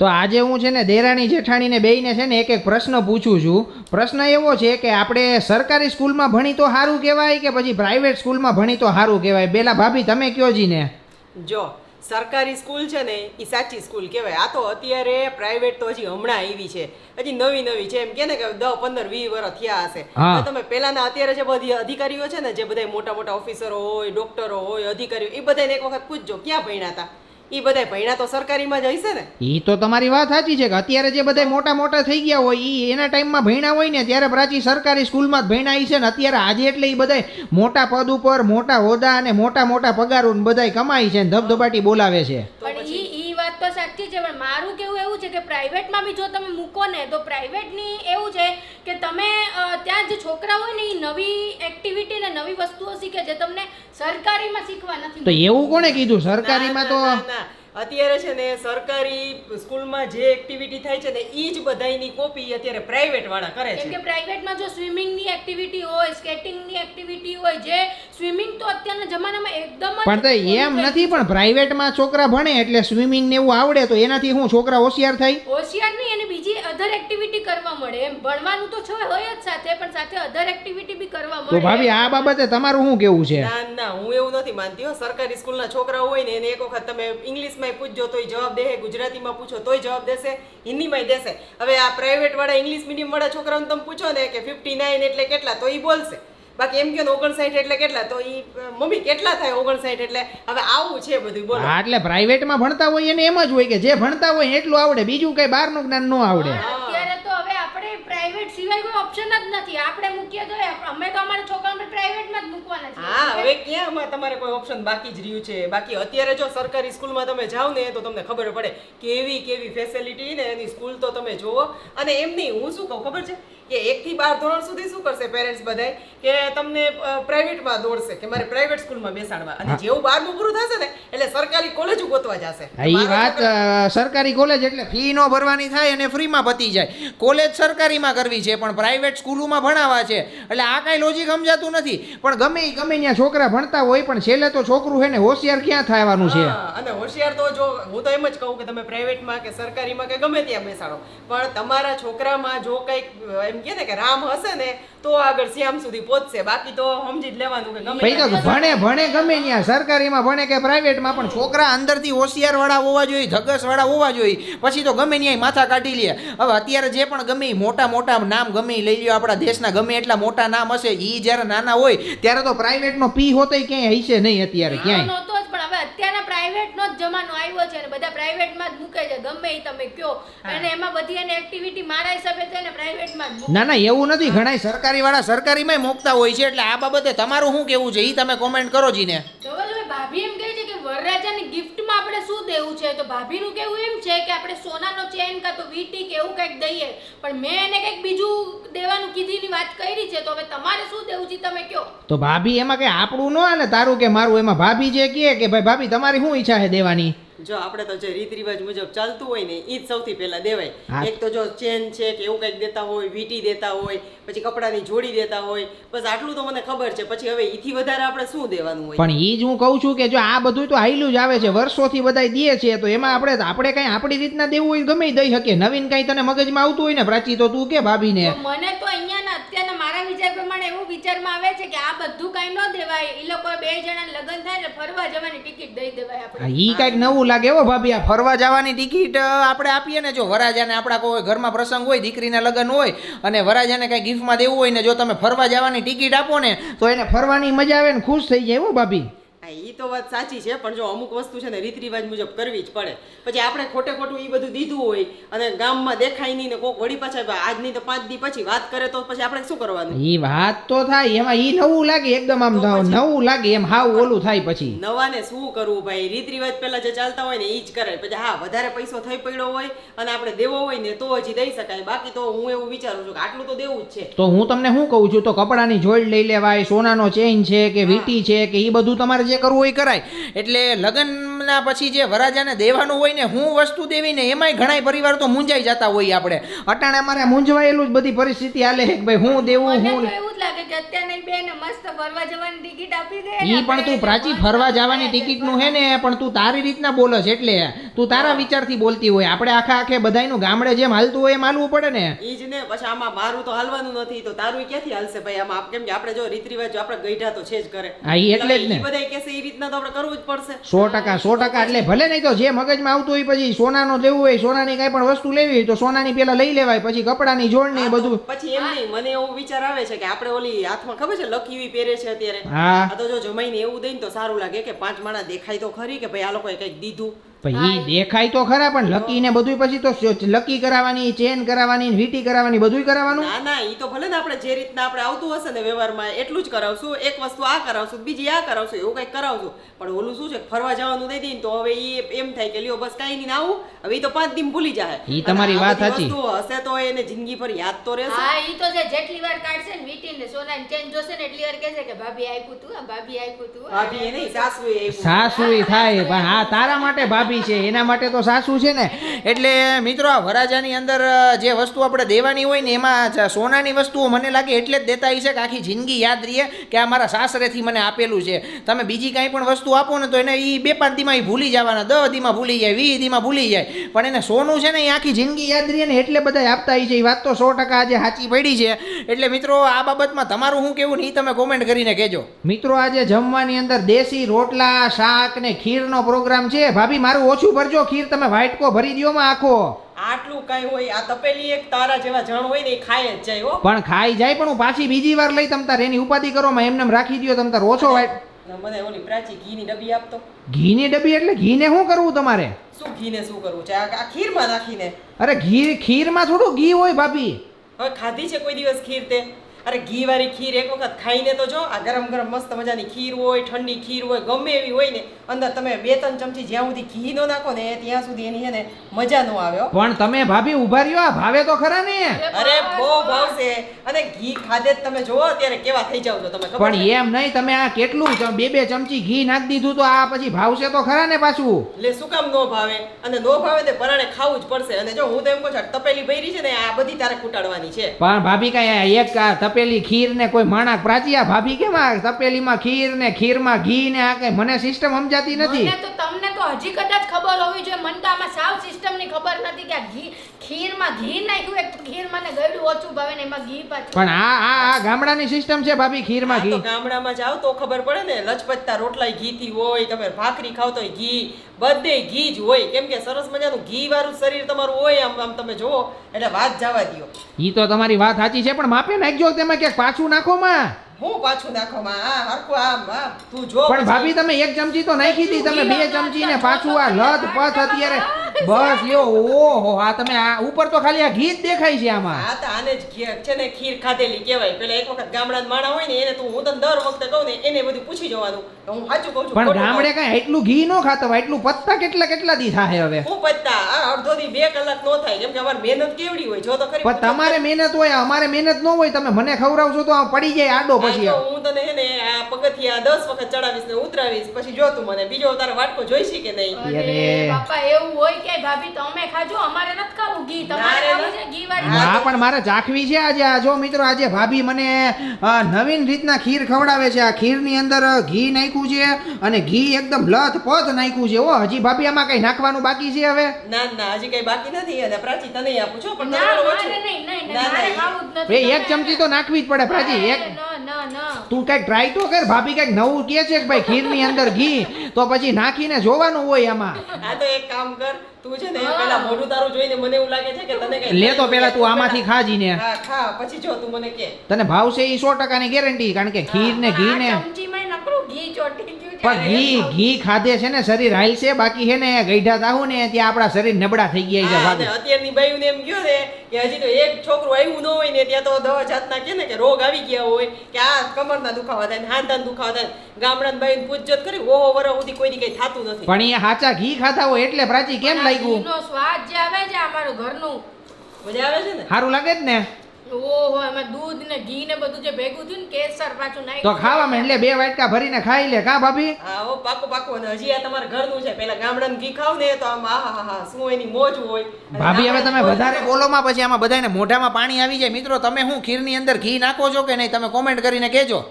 તો આજે હું છે ને દેરાણી જેઠાણીને બેયને છે ને એક એક પ્રશ્ન પૂછું છું. પ્રશ્ન એવો છે કે આપણે સરકારી સ્કૂલમાં ભણી તો સારું કહેવાય કે પછી પ્રાઇવેટ સ્કૂલમાં ભણી તો સારું કહેવાય? બેલા ભાભી તમે કયો જી ને જો સરકારી સ્કૂલ છે ને એ સાચી સ્કૂલ કહેવાય. આ તો અત્યારે પ્રાઇવેટ તો હજી હમણાં આવી છે. હજી નવી નવી છે. એમ કે ને કે દસ પંદર વીસ વર્ષ થયા હશે. તમે પહેલાના અત્યારે જે બધી અધિકારીઓ છે ને જે બધા મોટા મોટા ઓફિસરો હોય ડોક્ટરો હોય અધિકારીઓ એ બધાને એક વખત પૂછજો ક્યાં ભણ્યા હતા એ બધા ભણ્યા તો સરકારીમાં જ હશે ને? એ તો તમારી વાત સાચી છે કે અત્યારે જે બધા મોટા મોટા થઈ ગયા હોય એ એના ટાઈમમાં ભણ્યા હોય ને ત્યારે પ્રાચી સરકારી સ્કૂલમાં જ ભણ્યા છે ને અત્યારે આજે એટલે એ બધા મોટા પદ ઉપર મોટા હોદ્દા અને મોટા મોટા પગારો બધાય કમાય છે ને ધબધબાટી બોલાવે છે તો પણ પછી ઈ ઈ વાત તો સાચી છે પણ મારું કેવું એવું છે કે પ્રાઇવેટમાં બી જો તમે મૂકો ને તો પ્રાઇવેટની એવું છે કે તમે ત્યાં જે છોકરા હોય ને એ નવી એક્ટિવિટી ને નવી વસ્તુઓ શીખે છે તમને સરકારીમાં શીખવા નથી તો એવું કોણે કીધું સરકારીમાં તો. અત્યારે છે ને સરકારી સ્કૂલમાં જે એક્ટિવિટી થાય છે ને એ જ બધાયની કોપી અત્યારે પ્રાઇવેટ વાળા કરે કેમ છે કે પ્રાઇવેટમાં જો સ્વિમિંગની એક્ટિવિટી હોય સ્કેટિંગની એક્ટિવિટી હોય જે સ્વિમિંગ તો અત્યારના જમાનામાં એકદમ જ પણ તો એમ નથી પણ પ્રાઇવેટમાં છોકરા ભણે એટલે સ્વિમિંગ ને એવું આવડે તો એનાથી હું છોકરા હોશિયાર થાય? હોશિયાર નહીં અને બીજી અધર એક્ટિવિટી કરવા મળે. એમ ભણવાનું તો છે હોય જ સાથે પણ સાથે અધર એક્ટિવિટી બી કરવા તો ભાભી આ બાબતે તમારું શું કેવું છે? ના ના હું એવું નથી માનતી હો. સરકારી સ્કૂલના છોકરા હોય ને એને એક વખત તમે ઇંગ્લિશમાં પૂછજો તોય જવાબ દે ગુજરાતીમાં પૂછો તોય જવાબ દેશે હિન્દીમાં દેશે. હવે આ પ્રાઇવેટ વાળા ઇંગ્લિશ મીડિયમ વાળા છોકરાઓને તમે પૂછો ને કે ફિફ્ટી નાઇન એટલે કેટલા તો એ બોલશે. બાકી એમ કે ઓગણસાઠ એટલે કેટલા તો એ મમ્મી કેટલા થાય ઓગણસાઠ એટલે? હવે આવું છે બધું બોલો. હા એટલે પ્રાઇવેટમાં ભણતા હોય એને એમ જ હોય કે જે ભણતા હોય એટલું આવડે બીજું કઈ બહારનું જ્ઞાન ન આવડે. અત્યારે તો હવે આપણે પ્રાઇવેટ સિવાય કોઈ ઓપ્શન જ નથી. આપણે મૂકીએ તો અમે તો અમારા જ મૂકવાના છે. હા હવે ક્યાં આમાં તમારે કોઈ ઓપ્શન બાકી જ રહ્યું છે? બાકી અત્યારે જો સરકારી સ્કૂલમાં તમે જાઓ ને તો તમને ખબર પડે કેવી કેવી ફેસિલિટી ને એની સ્કૂલ તો તમે જુઓ. અને એમ નહીં હું શું કહું ખબર છે? કે એક થી બાર ધોરણ સુધી શું કરશે પેરેન્ટ્સ બધાય? કે તમને પ્રાઇવેટમાં દોડશે કે મારે પ્રાઇવેટ સ્કૂલમાં બેસાડવા. અને જેવું બારમું પૂરું થશે ને એટલે સરકારી કોલેજ ગોતવા જશે. એ વાત સરકારી કોલેજ એટલે ફી નો ભરવાની થાય અને ફ્રીમાં પતી જાય. કોલેજ સરકારીમાં કરવી છે પણ પ્રાઇવેટ સ્કૂલોમાં ભણાવવા છે. એટલે આ કાંઈ લોજિક સમજાતું નથી. પણ ગમે એ ગમે ત્યાં છોકરા ભણતા હોય પણ છેલ્લે તો છોકરું છે ને હોશિયાર ક્યાં થવાનું છે? અને હોશિયાર તો જો હું તો એમ જ કહું કે તમે પ્રાઇવેટમાં કે સરકારીમાં કે ગમે ત્યાં બેસાડો. પણ તમારા છોકરામાં જો કંઈક એમ કે ને કે રામ હશે ને તો આગળ શ્યામ સુધી પહોંચશે. બાકી તો સમજી જ લેવાનું કે ગમે પછી તો ભણે ભણે ગમે ત્યાં. સરકારીમાં ભણે કે પ્રાઇવેટમાં પણ છોકરા અંદરથી હોશિયાર વાળા હોવા જોઈએ ધગસ વાળા હોવા જોઈએ. પછી તો ગમે ત્યાં માથા કાઢી લે. હવે અત્યારે જે પણ ગમે મોટા મોટા નામ ગમે લઈ લ્યો આપણા દેશના ગમે એટલા મોટા નામ હશે ઈ જ્યારે નાના હોય ત્યારે તો પ્રાઇવેટનો પી હોતે ક્યાંય હશે નહીં અત્યારે ક્યાંય. અત્યારના પ્રાઇવેટનો જ જમાનો આવ્યો છે અને બધા પ્રાઇવેટમાં જ મૂકે છે. ગમે એ તમે કયો. અને એમાં બધી એને એક્ટિવિટી મારા હિસાબે છે ને પ્રાઇવેટમાં જ ના ના એવું નથી. ઘણા સરકારી વાળા સરકારીમાં મોકતા હોય છે. એટલે આ બાબતે તમારું શું કેવું છે? એ તમે કોમેન્ટ કરો જીને. ભાભી એમ કે વરરાજાની ગિફ્ટમાં આપણે શું દેવું છે? તો ભાભીનું કેવું એમ છે કે આપણે સોનાનો ચેન કાં તો વીટી કે એવું કંઈક દઈએ. પણ મેં એને કંઈક બીજું દેવાનું કીધીની વાત કરી છે, તો હવે તમારે શું દેવું છે તમે કયો તો ભાભી, એમાં કંઈ આપણું ન હાલે તારું કે મારું? એમાં ભાભી જે કહે કે, ભાઈ ભાભી, તમારી શું ઈચ્છા છે દેવાની? જો આપણે તો જે રીત રિવાજ મુજબ ચાલતું હોય ને એ જ સૌથી પહેલા દેવાય. એક તો જો ચેન છે કે એવું કંઈક દેતા હોય વીટી દેતા હોય પછી કપડાની જોડી દેતા હોય બસ આટલું તો મને ખબર છે. પછી હવે ઈથી વધારે આપણે શું દેવાનું હોય? પણ એ જ હું કહું છું કે જો આ બધું તો હાઈલું જ આવે છે. વર્ષોથી બધા દે છે તો એમાં આપણે આપણે કઈ આપણી રીતના દેવું હોય ગમે દઈ શકીએ નવીન કઈ તને મગજમાં આવતું હોય ને પ્રાચી તો તું કે ભાભીને. તો મને તો અહીંયાના અત્યારના મારા વિચાર પ્રમાણે એવું વિચારમાં આવે છે કે આ બધું કાંઈ ન દેવાય. એ લોકો બે જણા લગ્ન થાય ને ફરવા જવાની ટિકિટ દઈ દેવાય આપણે. ઈ કંઈક નવું લાગે હો ભાભી, આ ફરવા જવાની ટિકિટ આપણે આપીએ ને જો વરાજાને આપણા કોઈ ઘરમાં પ્રસંગ હોય, દીકરીના લગ્ન હોય, અને વરાજાને કાંઈ ગિફ્ટમાં દેવું હોય ને જો તમે ફરવા જવાની ટિકિટ આપો ને, તો એને ફરવાની મજા આવે ને ખુશ થઈ જાય, હો ભાભી. એ તો વાત સાચી છે પણ જો અમુક વસ્તુ છે ને રીત રિવાજ મુજબ કરવી જ પડે. પછી આપણે ખોટે ખોટું એ બધું દીધું હોય અને ગામમાં દેખાય નહીં ને કોક વળી પાછા આજની તો પાંચ દી પછી વાત કરે તો પછી આપણે શું કરવાનું? એ વાત તો થાય એમાં ઈ નવું લાગે એકદમ આમ નવું લાગે એમ હાવ ઓલું થાય પછી. નવાને શું કરવું ભાઈ? રીત રિવાજ પહેલા જે ચાલતા હોય ને એ જ કરે. પછી હા વધારે પૈસો થઈ પડ્યો હોય અને આપણે દેવો હોય ને તો હજી દઈ શકાય. બાકી તો હું એવું વિચારું છું કે આટલું તો દેવું જ છે. તો હું તમને શું કહું છું? તો કપડાની જોડ લઈ લેવાય સોનાનો ચેઇન છે કે વીટી છે કે એ બધું તમારે જે કરવું હોય કરાય. એટલે લગ્નના પછી જે વરાજાને દેવાનું હોય ને હું વસ્તુ દેવી ને એમાંય ઘણાય પરિવાર તો મૂંઝાઈ જતા હોય આપણે. અટાણે અમારે મૂંઝવાયેલું જ બધી પરિસ્થિતિ હાલે કે ભાઈ હું દેવું હું એવું લાગે કે અત્યારની બેન મસ્ત ફરવા જવાની ટિકિટ આપી દે ઈ પણ તું પ્રાચી ફરવા જવાની ટિકિટનું હે ને પણ તું તારી રીતના બોલે છે એટલે. તું તારા વિચારથી બોલતી હોય. આપણે આખા આખે બધાયનું ગામડે જેમ હાલતું હોય એમ હાલવું પડે ને. ઈ જ ને પછી આમાં મારું તો હાલવાનું નથી. તો તારું ક્યાંથી હાલશે ભાઈ? આમાં આપ- કેમ કે આપણે જો રીત રિવાજ આપણે ગઈઢા તો છે જ કરે હા, ઈ એટલે જ ને. બધા કહેશે એ રીતના તો આપણે કરવું જ પડશે. સો ટકા સો ટકા. એટલે ભલે નહીં તો જે મગજમાં આવતું હોય પછી સોનાનો લેવું હોય સોનાની કઈ પણ વસ્તુ લેવી હોય તો સોનાની પેલા લઈ લેવાય પછી કપડાની જોડણી બધું. પછી એમ નહીં. મને એવો વિચાર આવે છે કે આપણે ઓલી હાથમાં ખબર છે લકી પહેરે છે અત્યારે? હા. આ તો જો જમાઈને એવું દઈને તો સારું લાગે કે પાંચ માણા દેખાય તો ખરી કે ભાઈ આ લોકોએ કંઈક દીધું? ઈ દેખાય તો ખરા પણ લકી ને બધું પછી તો લકી કરાવવાની ચેન કરાવવાની વીટી કરાવવાની બધું કરાવવાનું? ના ના એ તો ભલે ને આપણે જે રીતના આપણે આવતું હશે ને વ્યવહારમાં એટલું જ કરાવશું. એક વસ્તુ આ કરાવશું બીજી આ કરાવશું એવું કંઈક કરાવશું. પણ ઓલું શું છે ફરવા જવાનું દઈ તો હવે એ એમ થાય કે લ્યો બસ કાંઈ નહીં આવું. હવે એ તો પાંચ દિન ભૂલી જાય એ તમારી વાત સાચી. હશે તો એને જિંદગી પર યાદ તો રહેશે. હા એ તો છે જેટલી વાર કાઢશે ને વીટી ને સોના ને ચેન જોશે ને એટલી વાર કહેશે કે ભાભી આપ્યું તું ભાભી આપ્યું તું ભાભી નહીં સાસુ સાસુ થાય પણ હા તારા માટે ભાભી છે. એના માટે તો સાસુ છે ને. એટલે મિત્રો, આ વરાજાની અંદર જે વસ્તુ આપણે દેવાની હોય ને, એમાં સોનાની વસ્તુઓ મને લાગે એટલે જ દેતા હશે કે આખી જિંદગી યાદ રહીએ કે આ મારા સાસરેથી મને આપેલું છે. તમે બીજી કાંઈ પણ વસ્તુ આપો ને, તો એને એ બે પાંચ દીમાં ઈ ભૂલી જવાના. દહ દીમાં ભૂલી જાય વીસ દીમાં ભૂલી જાય. પણ એને સોનું છે ને, એ આખી જિંદગી યાદ રહીએ ને, એટલે બધા આપતા હોય છે. એ વાત તો સો ટકા આજે સાચી પડી છે. એટલે મિત્રો, આ બાબતમાં તમારું શું કેવું ને એ તમે કોમેન્ટ કરીને કહેજો. મિત્રો, આજે જમવાની અંદર દેશી રોટલા, શાક ને ખીરનો પ્રોગ્રામ છે. ભાભી મારું ઓછું ભરજો ખીર તમે વાઇટકો ભરી દો માં આખો. આટલું કાંઈ હોય આ તપેલી એક તારા જેવા જણ હોય ને એ ખાય જ જાય હો. પણ ખાઈ જાય પણ હું પાછી બીજી વાર લઈ તમ તાર એની ઉપાધિ કરો માં એમને એમ રાખી દ્યો તમ તાર ઓછો વાઇટ મને ઓલી પ્રાચી ઘીની ડબ્બી આપતો ઘીની ડબ્બી એટલે ઘીને શું કરવું તમારે? શું ઘીને શું કરવું છે? આ આ ખીરમાં નાખીને. અરે ઘી ખીરમાં થોડું ઘી હોય ભાભી. હવે ખાધી છે કોઈ દિવસ ખીર તે? અરે ઘી વાળી ખીર એક વખત ખાઈને તો જો આ ગરમ ગરમ મસ્ત મજાની ખીર હોય ઠંડી ખીર હોય ગમે એવી હોય ને અંદર તમે બે ત્રણ ચમચી જ્યાં સુધી ઘી નો નાખો ને ત્યાં સુધી એની છે ને મજા નો આવે પણ તમે ભાભી ઊભા રહ્યો આ ભાવે તો ખરા ને? અરે બહુ ભાવશે. અને ઘી ખાધે જ તમે જોવો ત્યારે કેવા થઈ જાવ છો તમે પણ એમ નહીં તમે આ કેટલું ચમ- બે બે ચમચી ઘી નાખી દીધું તો આ પછી ભાવશે તો ખરા ને પાછું? એટલે શું કામ નો ભાવે? અને નો ભાવે તે પરાણે ખાવું જ પડશે. અને જો હું તો એમ કહું છું તપેલી ભરી છે ને આ બધી તારે કુટાડવાની છે. પણ ભાભી કઈ એક આ તપેલી ખીર ને કોઈ માણક પ્રાચી આ ભાભી કેમ આ તપેલીમાં ખીર ને ખીરમાં ઘી ને આ કઈ? મને સિસ્ટમ સમજાતી નથી. તો હજી કદાચ ખબર હોવી જોઈએ. મને તો આમાં સાવ સિસ્ટમની ખબર નથી કે ઘી ખીરમાં ઘી નાખ્યું એક ખીરમાં ને ગળ્યું ઓછું ભાવે ને એમાં ઘી પાછું. પણ આ આ આ ગામડાની સિસ્ટમ છે ભાભી ખીરમાં ઘી. ગામડામાં જાવ તો ખબર પડે ને લચપચતા રોટલાય ઘીથી હોય તમે ભાખરી ખાવ તોય ઘી બધે ઘી જ હોય. કેમ કે સરસ મજાનું ઘી વાળું શરીર તમારું હોય આમ આમ તમે જોવો એટલે વાત જવા દ્યો. ઈ તો તમારી વાત સાચી છે પણ માપે નાખજો તેમાં ક્યાંક પાછું નાખો માં. હું પાછું નાખવામાં આ હરખું આમ આમ તું જો પણ ભાભી તમે એક ચમચી તો નાખી હતી તમે બે ચમચી ને પાછું આ લત પથ અત્યારે બસ લ્યો ઓહો આ તમે આ ઉપર તો ખાલી આ ઘી જ દેખાય છે આમાં. આ તો આને જ છે ને ખીર ખાધેલી કહેવાય. પેલા એક વખત ગામડાના માણા હોય ને એને તો હું તને દર વખતે કહું ને એને બધું પૂછી જવાનું. કે હું સાચું કહું છું પણ ગામડે. કઈ એટલું ઘી નો ખાતા હોય એટલું પત્તા કેટલા કેટલા દી થાય હવે. હું પત્તા આ અડધો દી બે કલાક નો થાય કેમ કે અમારે મહેનત કેવડી હોય જો તો ખરી. પણ તમારે મહેનત હોય અમારે મહેનત ન હોય તમે મને ખવડાવશો તો આ પડી જાય આડો પછી હું તને હે ને આ પગથિયા દસ વખત ચડાવીશ ને ઉતરાવીશ પછી જો તું મને બીજો તારે વાટકો જોઈશી કે નહીં? અરે બાપા એવું હોય કે ભાભી તમે ખાજો અમારે નથી ખાવું ઘી. તમારે ખાવું છે ઘી વાળી હા પણ મારે ચાખવી છે આજે. આ જો મિત્રો આજે ભાભી મને નવીન રીતના ખીર ખવડાવે છે. આ ખીરની અંદર ઘી નાખ્યું છે અને ઘી એકદમ લથ પથ નાખ્યું છે. ઓ હજી ભાભી આમાં કઈ નાખવાનું બાકી છે હવે? ના ના હજી કઈ બાકી નથી. અને પ્રાચી તને આપું છું પણ ના મારે નહીં નહીં નહીં, ના, ના, મારે ખાવું જ નથી. એક ચમચી તો નાખવી જ પડે પ્રાચી એક. તું કંઈક ટ્રાય તો કર ભાભી કંઈક નવું કે છે કે ભાઈ ખીરની અંદર ઘી તો પછી નાખીને જોવાનું હોય આમાં. આ તો એક કામ કર તું છે ને પેલા મોઢું તારું જોઈને મને એવું લાગે છે કે તને કઈ લે તો પેલા તું આમાંથી ખાજીને હા ખા પછી જો તું મને કે. તને ભાવશે એ સો ટકાની ગેરંટી કારણ કે ખીર ને ઘી ને આ ચમચીમાંય નકરું ઘી ચોંટી. પણ ઘી ઘી ખાધે છે ને શરીર હાલશે બાકી છે ને ગઈઢા તાહુ ને ત્યાં આપણા શરીર નબળા થઈ ગયા છે અને અત્યારની બાયુને એમ ગયો ને કે હજી તો એક છોકરું આવ્યું ન હોય ને ત્યાં તો દવા જાતના કે ને કે રોગ આવી ગયા હોય કે આ કમરના દુખાવા થાય ને હાંધાના દુખાવા થાય ગામડાની ભાઈ પૂછજત કરી ઓહો વર સુધી કોઈની કઈ થતું નથી. પણ એ હાચા ઘી ખાતા હોય એટલે પ્રાચી કેમ લાગ્યું? સ્વાદ જે આવે છે અમારું ઘરનું. મજા આવે છે ને? સારું લાગે જ ને? ઓહો એમાં દૂધ ને ઘી ને બધું જે ભેગું થયું ને કેસર પાછું નાખી તો ખાવામાં એટલે બે વાટકા ભરીને ખાઈ લે કા ભાભી? હા ઓ પાકો પાકો. અને હજી આ તમારા ઘરનું છે. પેલા ગામડાનું ઘી ખાવ ને તો આમ આહા હા હા શું એની મોજ હોય. ભાભી હવે તમે વધારે બોલો બોલોમાં પછી આમાં બધાને મોઢામાં પાણી આવી જાય. મિત્રો તમે શું ખીરની અંદર ઘી નાખો છો કે નહીં? તમે કોમેન્ટ કરીને કહેજો.